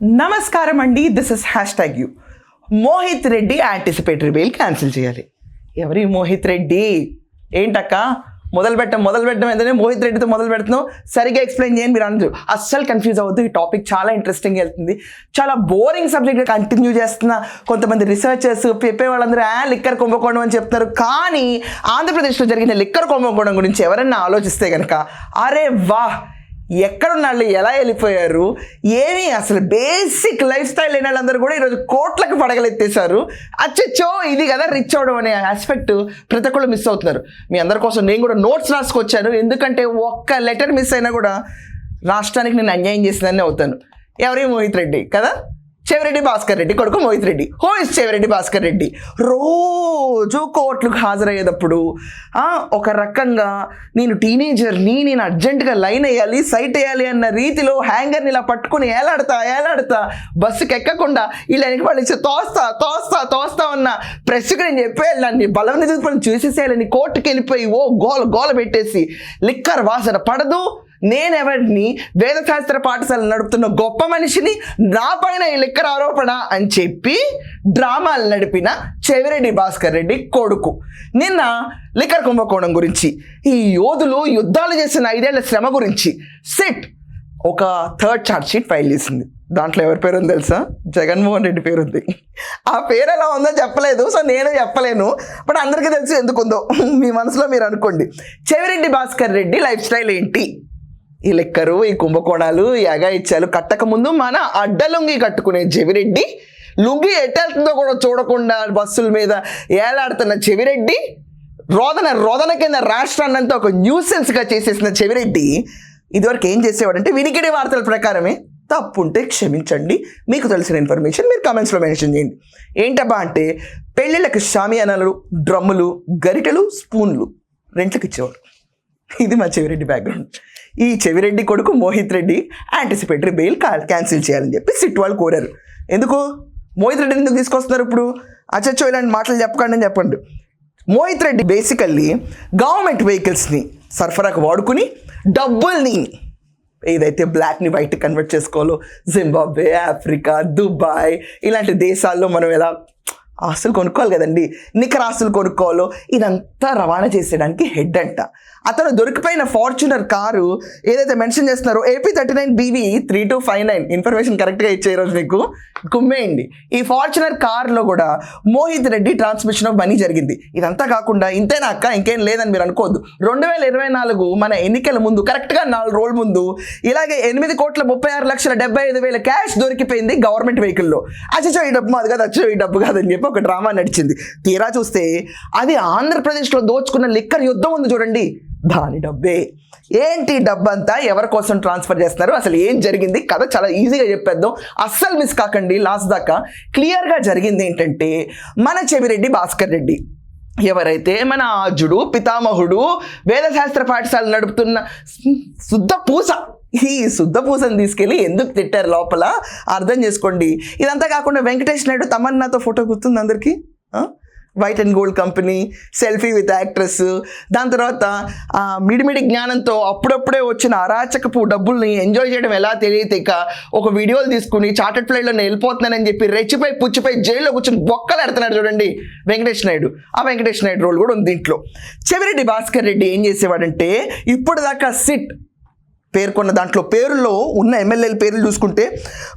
నమస్కారం అండి. This is hash tag U Mohit Reddy anticipatory bail cancel చేయాలి. ఎవరి మోహిత్ రెడ్డి? ఏంటక్క? మొదలు పెట్టం మొదలు పెట్టడం ఏంటంటే మోహిత్ రెడ్డితో మొదలు పెడుతున్నాం సరిగా ఎక్స్ప్లెయిన్ చేయండి మీరు అందరూ అస్సలు కన్ఫ్యూజ్ అవ్వద్దు. ఈ టాపిక్ చాలా ఇంట్రెస్టింగ్ వెళ్తుంది. చాలా బోరింగ్ సబ్జెక్ట్ కంటిన్యూ చేస్తున్న కొంతమంది రీసెర్చర్స్ చెప్పే వాళ్ళందరూ ఆ లిక్కర్ కుంభకోణం అని చెప్తారు కానీ ఆంధ్రప్రదేశ్లో జరిగిన లిక్కర్ కుంభకోణం గురించి ఎవరన్నా ఆలోచిస్తే కనుక అరే వాహ్! ఎక్కడున్నాళ్ళు ఎలా వెళ్ళిపోయారు ఏమి అసలు బేసిక్ లైఫ్ స్టైల్ లేని వాళ్ళందరూ కూడా ఈరోజు కోట్లకు పడగలెత్తేసారు అచ్చచ్చో ఇది కదా రిచ్ అవడం అనే ఆస్పెక్ట్ ప్రతి ఒక్కళ్ళు మిస్ అవుతున్నారు. మీ అందరి కోసం నేను కూడా నోట్స్ రాసుకొచ్చాను. ఎందుకంటే ఒక్క లెటర్ మిస్ అయినా కూడా రాష్ట్రానికి నేను అన్యాయం చేసిందని అవుతాను. ఎవరి మోహిత్ రెడ్డి కదా? చెవిరెడ్డి భాస్కర్ రెడ్డి కొడుకు మోహిత్ రెడ్డి. హో ఇస్ చెవిరెడ్డి భాస్కర్ రెడ్డి. రోజు కోర్టులకు హాజరయ్యేటప్పుడు ఒక రకంగా నేను టీనేజర్ని నేను అర్జెంటుగా లైన్ వేయాలి సైట్ వేయాలి అన్న రీతిలో హ్యాంగర్ని ఇలా పట్టుకుని ఏలాడతా ఏలాడతా బస్సుకి ఎక్కకుండా ఇలా వెనక వాళ్ళు తోస్తా తోస్తా తోస్తా ఉన్న ప్రెస్కి నేను చెప్పేయాలి నన్ను బలం నిధులు చూసేసేయాలని కోర్టుకి వెళ్ళిపోయి ఓ గోల గోల పెట్టేసి లిక్కర్ వాసన పడదు. నేనెవరిని వేదశాస్త్ర పాఠశాల నడుపుతున్న గొప్ప మనిషిని నా పైన ఈ లెక్కర ఆరోపణ అని చెప్పి డ్రామాలు నడిపిన చెవిరెడ్డి భాస్కర్ రెడ్డి కొడుకు. నిన్న లిక్కర్ కుంభకోణం గురించి ఈ యోధులు యుద్ధాలు చేసిన ఐదేళ్ళ శ్రమ గురించి సిట్ ఒక థర్డ్ ఛార్జ్ షీట్ ఫైల్ చేసింది. దాంట్లో ఎవరి పేరు ఉంది తెలుసా? జగన్మోహన్ రెడ్డి పేరు ఉంది ఆ పేరు ఎలా ఉందో చెప్పలేదు సో నేను చెప్పలేను. బట్ అందరికీ తెలుసు ఎందుకు ఉందో మీ మనసులో మీరు అనుకోండి. చెవిరెడ్డి భాస్కర్ రెడ్డి లైఫ్ స్టైల్ ఏంటి? ఈ లెక్కరు ఈ కుంభకోణాలు ఈ అగాయిత్యాలు కట్టక ముందు మన అడ్డలుంగి కట్టుకునే చెవిరెడ్డి లుంగి ఎట్టెళ్తుందో కూడా చూడకుండా బస్సుల మీద ఏలాడుతున్న చెవిరెడ్డి రోదన రోదన కింద రాష్ట్రాన్నంతా ఒక న్యూసెన్స్గా చేసేసిన చెవిరెడ్డి ఇదివరకు ఏం చేసేవాడంటే వినికిడి వార్తల ప్రకారమే తప్పుంటే క్షమించండి మీకు తెలిసిన ఇన్ఫర్మేషన్ మీరు కామెంట్స్లో మెన్షన్ చేయండి. ఏంటబ్బా అంటే పెళ్ళిళ్ళకి షామియానాలు డ్రమ్ములు గరిటెలు స్పూన్లు రెంట్లకు ఇచ్చేవారు ఇది మా చెవిరెడ్డి బ్యాక్గ్రౌండ్ ఈ చెవిరెడ్డి కొడుకు Mohit Reddy anticipatory bail cancel చేయాలని చెప్పి సిట్ వాళ్ళు కోరారు. ఎందుకు? మోహిత్ రెడ్డిని ఎందుకు తీసుకొస్తున్నారు ఇప్పుడు? అచ్చచ్చో ఇలాంటి మాటలు చెప్పకండి అని చెప్పండి. మోహిత్ రెడ్డి బేసికల్లీ గవర్నమెంట్ వెహికల్స్ని సరఫరాకు వాడుకుని డబ్బుల్ని ఏదైతే బ్లాక్ని వైట్ కన్వర్ట్ చేసుకోవాలో జింబాబ్వే ఆఫ్రికా దుబాయ్ ఇలాంటి దేశాల్లో మనం ఎలా ఆస్తులు కొనుక్కోవాలి కదండి. నికర ఆస్తులు కొనుక్కోవాలో ఇదంతా రవాణా చేసేయడానికి హెడ్ అంట. అతను దొరికిపోయిన ఫార్చునర్ కారు ఏదైతే మెన్షన్ చేస్తున్నారో AP thirty nine BV three two five nine information కరెక్ట్గా ఇచ్చే రోజు మీకు కుమ్మేయండి ఈ ఫార్చునర్ కార్లో కూడా Mohit Reddy transmission of money జరిగింది. ఇదంతా కాకుండా ఇంతేనా అక్క? ఇంకేం లేదని మీరు అనుకోవద్దు. రెండు వేల ఇరవై నాలుగు మన ఎన్నికల ముందు కరెక్ట్గా నాలుగు రోజుల ముందు ఇలాగే ఎనిమిది కోట్ల ముప్పై ఆరు లక్షల డెబ్బై ఐదు వేల క్యాష్ దొరికిపోయింది గవర్నమెంట్ వెహికల్లో. అచ్చో ఈ డబ్బు మాది కాదు అచ్చో ఈ డబ్బు కాదని చెప్పి ఒక డ్రామా నడిచింది. తీరా చూస్తే అది ఆంధ్రప్రదేశ్లో దోచుకున్న లిక్కర్ యుద్ధం ఉంది చూడండి. దాని డబ్బే. ఏంటి డబ్బంతా? ఎవరి కోసం ట్రాన్స్ఫర్ చేస్తున్నారు? అసలు ఏం జరిగింది? కథ చాలా ఈజీగా చెప్పేద్దాం. అస్సలు మిస్ కాకండి. లాస్ట్ దాకా క్లియర్గా జరిగింది ఏంటంటే మన చెవిరెడ్డి భాస్కర్ రెడ్డి ఎవరైతే మన ఆజుడు పితామహుడు వేదశాస్త్ర పాఠశాల నడుపుతున్న శుద్ధ పూస ఈ శుద్ధ పూసని తీసుకెళ్ళి ఎందుకు తిట్టారు లోపల? అర్థం చేసుకోండి. ఇదంతా కాకుండా వెంకటేష్ నాయుడు తమన్నాతో ఫోటో గుర్తుంది అందరికీ? White and gold company selfie with actress దాని తర్వాత ఆ, మిడిమిడి జ్ఞానంతో అప్పుడప్పుడే వచ్చిన అరాచకపు డబ్బుల్ని ఎంజాయ్ చేయడం ఎలా తెలియతేక ఒక వీడియోలు తీసుకుని చార్టెడ్ ఫ్లైట్లో నేను వెళ్ళిపోతున్నానని చెప్పి రెచ్చిపోయి పుచ్చిపోయి జైల్లో కూర్చొని బొక్కలు ఎడుతున్నాడు చూడండి వెంకటేష్ నాయుడు. ఆ వెంకటేష్ నాయుడు రోల్ కూడా ఉంది దీంట్లో. చెవిరెడ్డి భాస్కర్ రెడ్డి ఏం చేసేవాడంటే ఇప్పుడు దాకా సిట్ పేర్కొన్న దాంట్లో పేరులో ఉన్న ఎమ్మెల్యేల పేర్లు చూసుకుంటే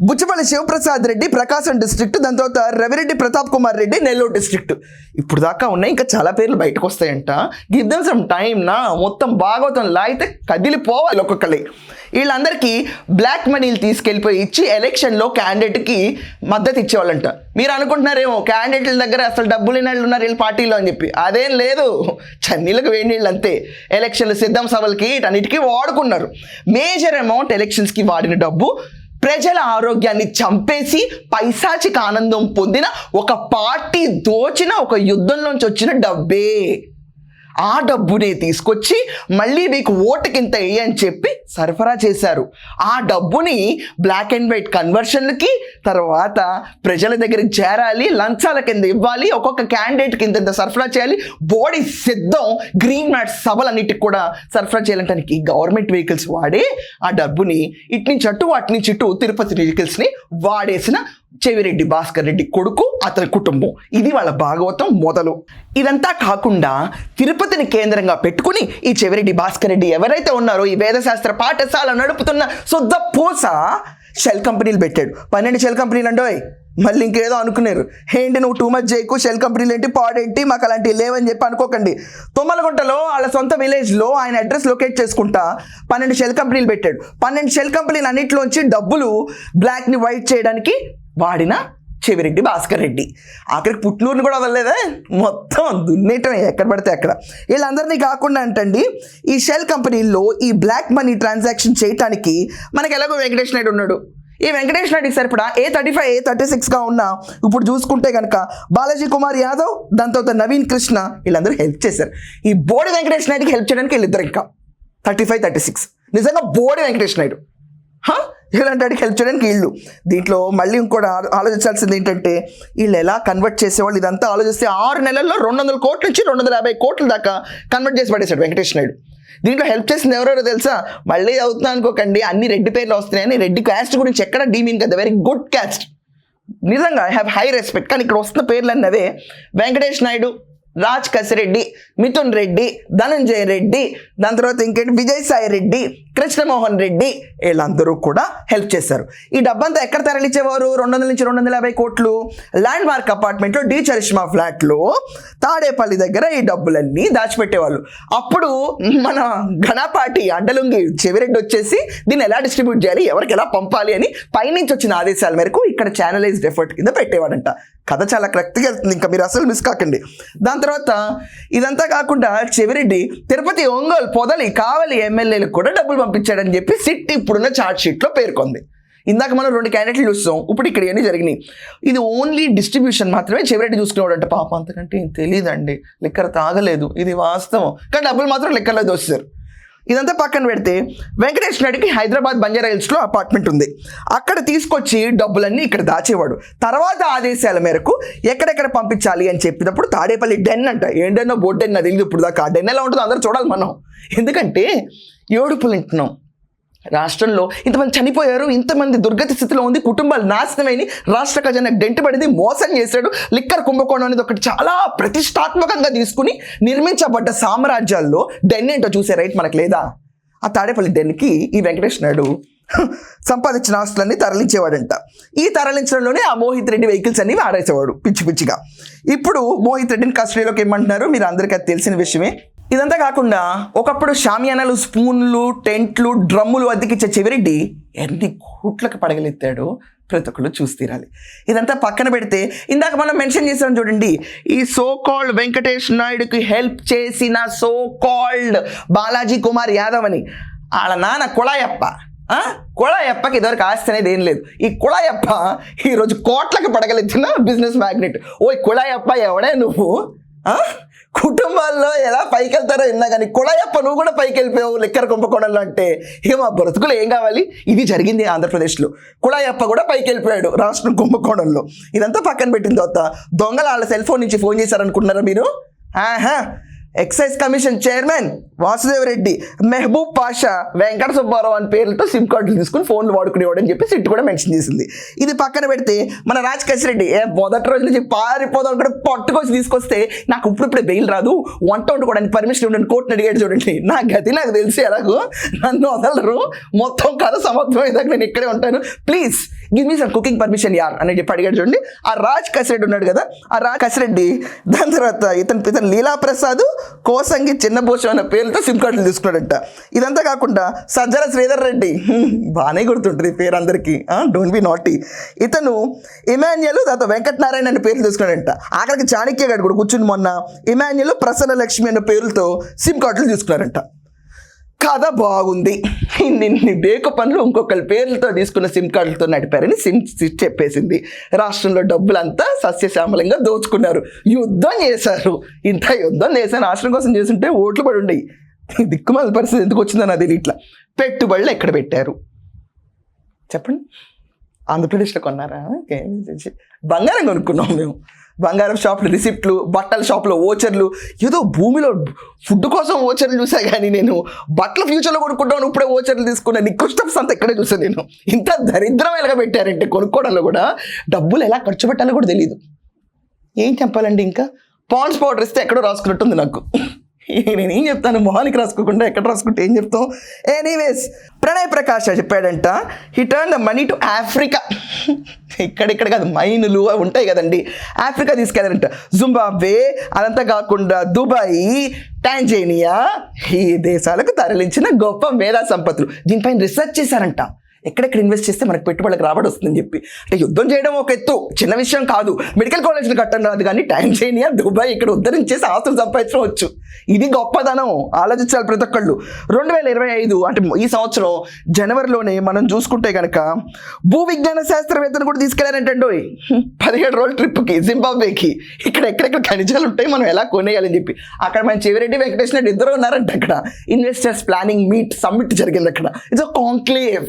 బుచ్చపల్లి శివప్రసాద్ రెడ్డి ప్రకాశం డిస్ట్రిక్ట్ దాని తర్వాత రవిరెడ్డి ప్రతాప్ కుమార్ రెడ్డి నెల్లూరు డిస్ట్రిక్ట్. ఇప్పుడు దాకా ఉన్నాయి. ఇంకా చాలా పేర్లు బయటకు వస్తాయంట. గివ్ దమ్ సమ్ టైం నా. మొత్తం భాగవతం లాగితే కదిలిపోవాలి ఒక్కొక్కరి వీళ్ళందరికీ బ్లాక్ మనీలు తీసుకెళ్ళిపోయి ఇచ్చి ఎలక్షన్లో క్యాండిడేట్కి మద్దతు ఇచ్చేవాళ్ళంట. మీరు అనుకుంటున్నారేమో క్యాండిడేట్ల దగ్గర అసలు డబ్బులు లేని వాళ్ళు ఉన్నారు వీళ్ళు పార్టీలో అని చెప్పి. అదేం లేదు చన్నీళ్ళకు వేడి నీళ్ళు అంతే. ఎలక్షన్లు సిద్ధం సభలకి వీటన్నిటికీ వాడుకున్నారు. మేజర్ అమౌంట్ ఎలక్షన్స్కి వాడిన డబ్బు ప్రజల ఆరోగ్యాన్ని చంపేసి పైశాచిక ఆనందం పొందిన ఒక పార్టీ దోచిన ఒక యుద్ధంలోంచి వచ్చిన డబ్బే. ఆ డబ్బుని తీసుకొచ్చి మళ్ళీ మీకు ఓటుకింత వేయి అని చెప్పి సరఫరా చేశారు. ఆ డబ్బుని బ్లాక్ అండ్ వైట్ కన్వర్షన్లకి తర్వాత ప్రజల దగ్గరికి చేరాలి లంచాల కింద ఇవ్వాలి ఒక్కొక్క క్యాండిడేట్ కింద ఇంత సరఫరా చేయాలి బాడీ సిద్ధం గ్రీన్ మ్యాట్ సభలన్నిటికి కూడా సరఫరా చేయాలంటానికి గవర్నమెంట్ వెహికల్స్ వాడి ఆ డబ్బుని ఇటు అటు అటు నుంచి ఇటు తిరుపతి వెహికల్స్ని వాడేసిన చెవిరెడ్డి భాస్కర్ రెడ్డి కొడుకు అతని కుటుంబం. ఇది వాళ్ళ భాగవతం మొదలు. ఇదంతా కాకుండా తిరుపతిని కేంద్రంగా పెట్టుకుని ఈ చెవిరెడ్డి భాస్కర్ రెడ్డి ఎవరైతే ఉన్నారో ఈ వేదశాస్త్ర పాఠశాల నడుపుతున్న శుద్ధ పూస షెల్ కంపెనీలు పెట్టాడు. పన్నెండు షెల్ కంపెనీలు అండోయ్ మళ్ళీ ఇంకేదో అనుకున్నారు. ఏంటి నువ్వు టూ మచ్ చేయకు షెల్ కంపెనీలు ఏంటి పాడేంటి మాకు అలాంటివి లేవని చెప్పి అనుకోకండి. తుమ్మలగుంటలో వాళ్ళ సొంత విలేజ్లో ఆయన అడ్రస్ లొకేట్ చేసుకుంటా పన్నెండు షెల్ కంపెనీలు పెట్టాడు. పన్నెండు షెల్ కంపెనీలు అన్నింటిలోంచి డబ్బులు బ్లాక్ని వైట్ చేయడానికి వాడిన చెవిరెడ్డి భాస్కర్ రెడ్డి. ఆఖరికి పుట్లూరుని కూడా వదలలేదా? మొత్తం దున్నేయటం ఎక్కడ పడితే అక్కడ. వీళ్ళందరినీ కాకుండా అంటండి ఈ షెల్ కంపెనీల్లో ఈ బ్లాక్ మనీ ట్రాన్సాక్షన్ చేయటానికి మనకి ఎలాగో వెంకటేష్ నాయుడు ఉన్నాడు. ఈ వెంకటేష్ నాయుడికి సరిపడా A thirty five A thirty సిక్స్గా ఉన్న ఇప్పుడు చూసుకుంటే కనుక బాలాజీ కుమార్ యాదవ్ దాని తర్వాత నవీన్ కృష్ణ వీళ్ళందరూ హెల్ప్ చేశారు. ఈ బోడి వెంకటేష్ నాయుడికి హెల్ప్ చేయడానికి వీళ్ళిద్దరు ఇంకా. థర్టీ ఫైవ్ థర్టీ సిక్స్ నిజంగా బోడి వెంకటేష్ నాయుడు. ఇలాంటి వాడికి హెల్ప్ చేయడానికి వీళ్ళు. దీంట్లో మళ్ళీ ఇంకోటి ఆలోచించాల్సింది ఏంటంటే వీళ్ళు ఎలా కన్వర్ట్ చేసేవాళ్ళు? ఇదంతా ఆలోచిస్తే ఆరు నెలల్లో రెండు వందల కోట్ల నుంచి రెండు వందల యాభై కోట్ల దాకా కన్వర్ట్ చేసి పడేశాడు వెంకటేష్ నాయుడు. దీంట్లో హెల్ప్ చేసింది ఎవరెవరో తెలుసా? మళ్ళీ అవుతున్నా అనుకోకండి అన్ని రెడ్డి పేర్లు వస్తున్నాయని రెడ్డి క్యాస్ట్ గురించి ఎక్కడ డీమీన్ కదా. వెరీ గుడ్ క్యాస్ట్ నిజంగా ఐ హ్యావ్ హై రెస్పెక్ట్ కానీ ఇక్కడ వస్తున్న పేర్లు అన్నవే వెంకటేష్ నాయుడు రాజ్ కసిరెడ్డి మిథున్ రెడ్డి ధనంజయ రెడ్డి దాని తర్వాత ఇంకేంటి? విజయసాయి రెడ్డి కృష్ణమోహన్ రెడ్డి వీళ్ళందరూ కూడా హెల్ప్ చేశారు. ఈ డబ్బంతా ఎక్కడ తరలించేవారు రెండు వందల నుంచి రెండు వందల యాభై కోట్లు. ల్యాండ్ మార్క్ అపార్ట్మెంట్లో డి చరిష్మా ఫ్లాట్లో తాడేపల్లి దగ్గర ఈ డబ్బులన్నీ దాచిపెట్టేవాళ్ళు. అప్పుడు మన ఘనపాటి అడ్డలుంగి చెవిరెడ్డి వచ్చేసి దీన్ని ఎలా డిస్ట్రిబ్యూట్ చేయాలి? ఎవరికి ఎలా పంపాలి అని పైనుంచి వచ్చిన ఆదేశాల మేరకు ఇక్కడ ఛానలైజ్డ్ ఎఫర్ట్ కింద పెట్టేవాడంట. కథ చాలా కరెక్ట్గా వెళ్తుంది. ఇంకా మీరు అసలు మిస్ కాకండి. దాని తర్వాత ఇదంతా కాకుండా చెవిరెడ్డి తిరుపతి ఒంగోలు పొదలి కావలి ఎమ్మెల్యేలకు కూడా డబ్బులు పంపించాడని చెప్పి సిట్ ఇప్పుడున్న చార్ట్ షీట్లో పేర్కొంది. ఇందాక మనం రెండు క్యాండిడేట్లు చూస్తాం. ఇప్పుడు ఇక్కడ ఇవన్నీ జరిగినాయి. ఇది ఓన్లీ డిస్ట్రిబ్యూషన్ మాత్రమే చెవిరెడ్డి చూసుకునేవాడంటే. పాప అంతకంటే ఏం తెలియదండి లిక్కర్ తాగలేదు. ఇది వాస్తవం. కానీ డబ్బులు మాత్రం లిక్కర్లో దోస్తారు. ఇదంతా పక్కన పెడితే వెంకటేష్ నాయుడికి హైదరాబాద్ బంజారా హిల్స్లో అపార్ట్మెంట్ ఉంది. అక్కడ తీసుకొచ్చి డబ్బులన్నీ ఇక్కడ దాచేవాడు. తర్వాత ఆదేశాల మేరకు ఎక్కడెక్కడ పంపించాలి అని చెప్పినప్పుడు తాడేపల్లి డెన్ అంట. ఏంటన్నో డెన్నో అది తెలియదు ఇప్పుడు దాకా డెన్ ఎలా ఉంటుందో అందరూ చూడాలి మనం. ఎందుకంటే ఏడుపులు వింటున్నాం. రాష్ట్రంలో ఇంతమంది చనిపోయారు ఇంతమంది దుర్గతి స్థితిలో ఉంది కుటుంబాలు నాశనమైన రాష్ట్ర ఖజానా డెంట్ పడింది మోసం చేశాడు. లిక్కర్ కుంభకోణం అనేది ఒకటి చాలా ప్రతిష్టాత్మకంగా తీసుకుని నిర్మించబడ్డ సామ్రాజ్యాల్లో డెన్ ఏంటో చూసే రైట్ మనకు లేదా? ఆ తాడేపల్లి డెన్కి ఈ వెంకటేష్ నాయుడు సంపాదించిన ఆస్తులన్నీ తరలించేవాడంట. ఈ తరలించడంలోనే ఆ మోహిత్ రెడ్డి వెహికల్స్ అన్ని వాడేసేవాడు పిచ్చి పిచ్చిగా. ఇప్పుడు మోహిత్ రెడ్డిని కస్టడీలోకి ఏమంటున్నారు మీరు అందరికీ అది తెలిసిన విషయమే. ఇదంతా కాకుండా ఒకప్పుడు షామియానాలు స్పూన్లు టెంట్లు డ్రమ్ములు అద్దెకిచ్చే చెవిరెడ్డి ఎన్ని కోట్లకు పడగలెత్తాడో ప్రతి ఒక్కళ్ళు చూస్తీరాలి ఇదంతా పక్కన పెడితే ఇందాక మనం మెన్షన్ చేసాం చూడండి ఈ సో కాల్డ్ వెంకటేష్ నాయుడుకి హెల్ప్ చేసిన సో కాల్డ్ బాలాజీ కుమార్ యాదవ్ అని. వాళ్ళ నాన్న కుళాయప్ప. కుళాయప్పకి ఇదివరకు ఆస్తి అనేది ఏం లేదు. ఈ కుళాయప్ప ఈరోజు కోట్లకు పడగలెత్తిన బిజినెస్ మ్యాగ్నెట్ ఓ కుళాయప్ప ఎవడే నువ్వు? కుటుంబాల్లో ఎలా పైకి వెళ్తారో విన్నా కానీ కుళాయప్ప నువ్వు కూడా పైకి వెళ్ళిపోయావు లెక్కర కుంభకోణంలో అంటే ఇక మా బ్రతుకులు ఏం కావాలి? ఇది జరిగింది ఆంధ్రప్రదేశ్లో. కుళాయప్ప కూడా పైకి వెళ్ళిపోయాడు రాష్ట్రం కుంభకోణంలో ఇదంతా పక్కన పెట్టిన తర్వాత దొంగలు వాళ్ళ సెల్ ఫోన్ నుంచి ఫోన్ చేశారనుకుంటున్నారా మీరు? ఆహా! Excise commission chairman Vasudevareddy Mehboob Pasha Venkata Subbarao అని పేర్లతో సిమ్ కార్డులు తీసుకుని ఫోన్లు వాడుకునేవాడు అని చెప్పి సిట్ కూడా మెన్షన్ చేసింది. ఇది పక్కన పెడితే మన రాజ్ రెడ్డి ఏ మొదటి రోజు నుంచి పారిపోదాం కూడా పట్టుకొచ్చి తీసుకొస్తే నాకు ఇప్పుడిప్పుడే బెయిల్ రాదు. వంట వండుకోవడానికి పర్మిషన్ ఇవ్వండి కోర్టుని అడిగాడు చూడండి. నా గతి నాకు తెలిసి ఎలాగో. నన్ను వదలరు. మొత్తం కథ సమాప్తం అయ్యేదాకా నేను ఇక్కడే ఉంటాను. Please give me some cooking permission యార్ అని చెప్పి అడిగాడు చూడండి. ఆ రాజ్ కసిరెడ్డి ఉన్నాడు కదా ఆ రాజ్ కసిరెడ్డి దాని తర్వాత ఇతను ఇతను లీలా ప్రసాద్ కోసంగి చిన్నభూషం అనే పేరుతో సిమ్ కార్డులు తీసుకున్నాడంట. ఇదంతా కాకుండా సజ్జల శ్రీధర్ రెడ్డి. బాగానే గుర్తుంటుంది పేరు అందరికీ. డోంట్ బి నాటీ ఇతను ఇమాన్యుల్ తర్వాత వెంకటనారాయణ అనే పేర్లు తీసుకున్నాడంట. ఆఖరికి చాణక్య గారు కూడా కూర్చుని మొన్న ఇమాన్యుల్ ప్రసన్న లక్ష్మి అనే పేరులతో సిమ్ కార్డులు తీసుకున్నారంట. కథ బాగుంది. ఇన్ని డేకు పనులు ఇంకొకరి పేర్లతో తీసుకున్న సిమ్ కార్డులతో నడిపారని సిమ్ చెప్పేసింది. రాష్ట్రంలో డబ్బులంతా సస్యశ్యామలంగా దోచుకున్నారు. యుద్ధం చేశారు. ఇంత యుద్ధం చేశాను. రాష్ట్రం కోసం చేస్తుంటే ఓట్లు పడి ఉండయి. దిక్కుమాల పరిస్థితి ఎందుకు వచ్చిందని అది ఇట్లా పెట్టుబడులు ఎక్కడ పెట్టారు? చెప్పండి. ఆంధ్రప్రదేశ్లో కొన్నారా? బంగారం కొనుక్కున్నాం మేము. బంగారం షాప్లో రిసిప్ట్లు బట్టల షాప్లో ఓచర్లు ఏదో భూమిలో ఫుడ్ కోసం ఓచర్లు చూసా కానీ నేను. బట్టల ఫ్యూచర్లో కొనుక్కుంటాను ఇప్పుడే ఓచర్లు తీసుకున్నా నిక్కువ స్టఫ్స్ అంతా ఎక్కడ చూసాను నేను. ఇంత దరిద్రమేలాగా పెట్టారంటే కొనుక్కోవడంలో కూడా డబ్బులు ఎలా ఖర్చు పెట్టాలో కూడా తెలియదు ఏం చెప్పాలండి ఇంకా? పాండ్స్ పౌడర్ ఇస్తే ఎక్కడో రాసుకున్నట్టుంది నాకు. నేను ఏం చెప్తాను? మొహానికి రాసుకోకుండా ఎక్కడ రాసుకుంటే ఏం చెప్తాం ఎనీవేస్ ప్రణయ్ ప్రకాష్ చెప్పాడంట. He turn the money to Africa ఇక్కడిక్కడ కాదు మైనులు అవి ఉంటాయి కదండి. ఆఫ్రికా తీసుకెళ్ళారంట. జుంబాబే అదంతా కాకుండా దుబాయ్ టాంజేనియా ఈ దేశాలకు తరలించిన గొప్ప మేధా సంపత్తులు దీనిపైన రీసెర్చ్ చేశారంట. ఎక్కడెక్కడ ఇన్వెస్ట్ చేస్తే మనకు పెట్టుబడులకు రాబడి వస్తుందని చెప్పి. అంటే యుద్ధం చేయడం ఒక ఎత్తు చిన్న విషయం కాదు. మెడికల్ కాలేజీలు కట్టడం రాదు కానీ టాంజేనియా దుబాయ్ ఇక్కడ ఉద్ధరించేసి ఆస్తులు సంపాదించవచ్చు. ఇది గొప్పదనం. ఆలోచించాలి ప్రతి ఒక్కళ్ళు. రెండు వేల ఇరవై ఐదు అంటే ఈ సంవత్సరం జనవరిలోనే మనం చూసుకుంటే కనుక భూ విజ్ఞాన శాస్త్రవేత్తను కూడా తీసుకెళ్ళారంటండోయ్ పదిహేడు రోజుల ట్రిప్కి జింబాబ్వేకి. ఇక్కడ ఎక్కడెక్కడ ఖనిజాలు ఉంటాయి మనం ఎలా కొనేయాలని చెప్పి. అక్కడ మన చెవిరెడ్డి వెంకటేష్ రెడ్డి ఇద్దరు ఉన్నారంట అక్కడ. ఇన్వెస్టర్స్ ప్లానింగ్ మీట్ సమ్మిట్ జరిగింది అక్కడ. ఇట్స్ కాంక్లేవ్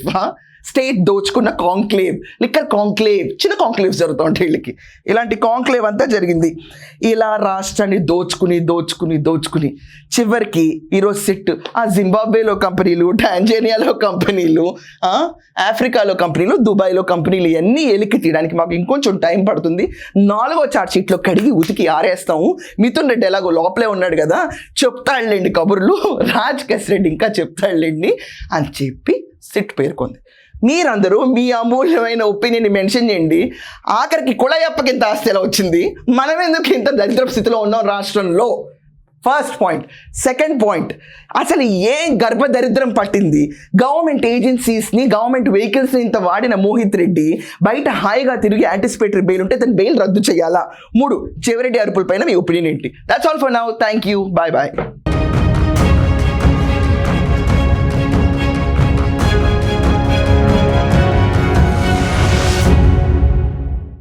స్టేట్ దోచుకున్న కాంక్లేవ్. Liquor conclave. చిన్న కాంక్లేవ్స్ జరుగుతూ ఉంటాయి వీళ్ళకి. ఇలాంటి కాంక్లేవ్ అంతా జరిగింది. ఇలా రాష్ట్రాన్ని దోచుకుని దోచుకుని దోచుకుని చివరికి ఈరోజు సిట్ ఆ జింబాబ్వేలో కంపెనీలు టాంజేనియాలో కంపెనీలు ఆఫ్రికాలో కంపెనీలు దుబాయ్లో కంపెనీలు ఇవన్నీ ఎలికి తీయడానికి మాకు ఇంకొంచెం టైం పడుతుంది. నాలుగో చార్జ్ షీట్లో కడిగి ఉతికి ఆరేస్తాము. మిథున్ రెడ్డి ఎలాగో లోపలే ఉన్నాడు కదా. చెప్తాడులేండి కబుర్లు. రాజ్ కేస్ రెడ్డి ఇంకా చెప్తాడులేండి అని చెప్పి సిట్ పేర్కొంది. మీరందరూ మీ అమూల్యమైన ఒపీనియన్ మెన్షన్ చేయండి. ఆఖరికి కుళయప్పకి ఇంత ఆస్తి ఎలా వచ్చింది? మనం ఎందుకు ఇంత దరిద్ర స్థితిలో ఉన్నాం రాష్ట్రంలో? ఫస్ట్ పాయింట్ సెకండ్ పాయింట్ అసలు ఏం గర్భ దరిద్రం పట్టింది? గవర్నమెంట్ ఏజెన్సీస్ని గవర్నమెంట్ వెహికల్స్ని ఇంత వాడిన మోహిత్ రెడ్డి బయట హాయిగా తిరిగి యాంటిసిపేటరీ బెయిల్ ఉంటే తన బెయిల్ రద్దు చేయాలా? మూడు చెవిరెడ్డి అరుపుల పైన మీ ఒపీనియన్ ఏంటి? That's all for now thank you bye bye